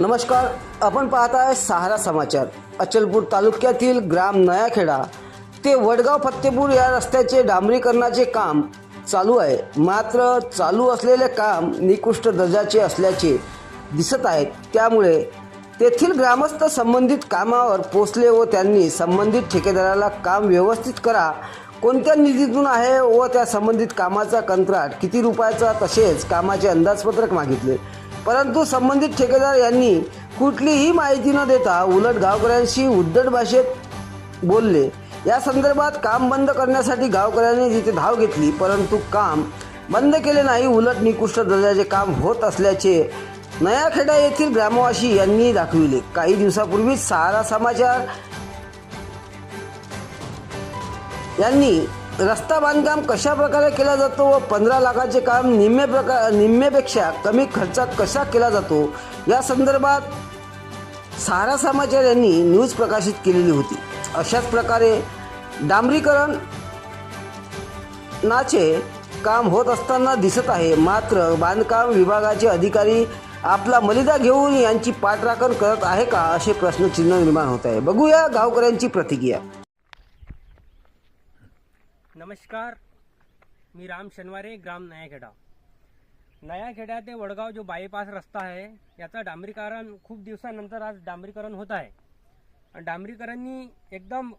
नमस्कार आपण पाहत आहे सहारा समाचार. अचलपूर तालुक्यातील ग्राम नयाखेडा ते वडगाव फत्तेपूर या रस्त्याचे डांबरीकरणाचे काम चालू आहे. मात्र चालू असलेले काम निकृष्ट दर्जाचे असल्याचे दिसत आहेत त्यामुळे तेथील ग्रामस्थ संबंधित कामावर पोचले व त्यांनी संबंधित ठेकेदाराला काम व्यवस्थित करा. कोणत्या निधीतून आहे व त्या संबंधित कामाचा कंत्राट? किती रुपयाचा? तसेच कामाचे अंदाजपत्रक मागितले. परंतु संबंधित ठेकेदार यांनी कुठलीही माहिती न देता उलट गावकऱ्यांशी उद्धट भाषेत बोलले. या संदर्भात काम बंद करण्यासाठी गावकऱ्यांनी जिथे धाव घेतली परंतु काम बंद केले नाही उलट निकृष्ट दर्जाचे काम होत असल्याचे नयाखेडा येथील ग्रामवासी यांनी दाखविले. काही दिवसापूर्वीच सहारा समाचार यांनी रस्ता बांधकाम कशा प्रकारे केला जातो व पंधरा लाखाचे काम निम्मे प्रकार निम्मेपेक्षा कमी खर्चात कसा केला जातो? या संदर्भात सहारा समाचार यांनी न्यूज प्रकाशित केलेली होती. अशाच प्रकारे डांबरीकरण नाचे काम होत असताना दिसत आहे. मात्र बांधकाम विभागाचे अधिकारी आपला मलिदा घेऊन यांची पाठराखण करत आहे का असे प्रश्नचिन्ह निर्माण होत आहे. बघूया गावकऱ्यांची प्रतिक्रिया. नमस्कार मी राम शनवारे ग्राम नयाखेडा. नयाखेडा ते वडगाव जो बायपास रस्ता आहे याचं डांबरीकरण खूप दिवसानंतर आज डांबरीकरण होत आहे. आणि डांबरीकरणनी एकदम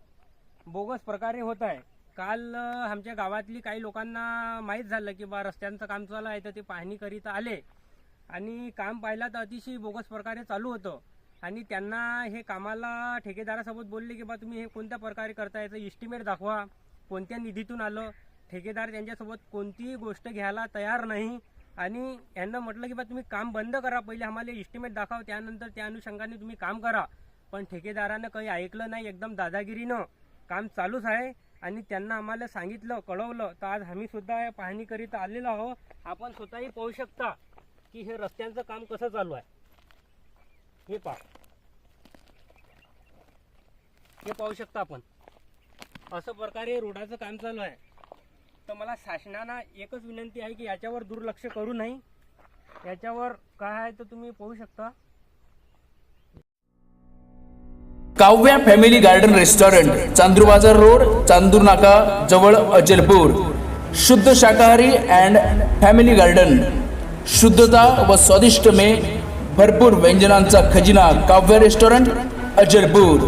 बोगस प्रकारे होत आहे. काल आमच्या गावातली काही लोकांना माहीत झालं की बा रस्त्यांचं काम चालू आहे तर ते पाहणीकरिता आले. आणि काम पाहिलं तर अतिशय बोगस प्रकारे चालू होतं. आणि त्यांना हे कामाला ठेकेदारासोबत बोलले की बा तुम्ही हे कोणत्या प्रकारे करता याचं इस्टिमेट दाखवा. कोणत्या निधीतून आलं? ठेकेदार त्यांच्यासोबत कोणतीही गोष्ट घ्यायला तयार नाही. आणि यांना म्हटलं की बा तुम्ही काम बंद करा. पहिले आम्हाला इस्टिमेट दाखवा. त्यानंतर त्या अनुषंगाने तुम्ही काम करा. पण ठेकेदारानं काही ऐकलं नाही. एकदम दादागिरीनं काम चालूच आहे. आणि त्यांना आम्हाला सांगितलं कळवलं. तर आज आम्ही सुद्धा पाहणी करीत आलेलो आहो आपण स्वतःही पाहू शकता की हे रस्त्यांचं काम कसं चालू आहे. हे पा हे पाहू शकता आपण. असं प्रकारे रोडाचं काम चालू आहे. तर मला शासनाला एकच विनंती आहे की याच्यावर दुर्लक्ष करू नाही याच्यावर काय आहे तर तुम्ही पाहू शकता. Kavya family garden restaurant Chandur Bazar road Chandur नाका जवळ अचलपूर शुद्ध शाकाहारी अँड फॅमिली गार्डन. शुद्धता व स्वादिष्ट मे भरपूर व्यंजनांचा खजिना काव्य रेस्टॉरंट अजलपूर.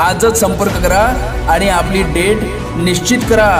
आजच संपर्क करा आणि आपली डेट निश्चित करा.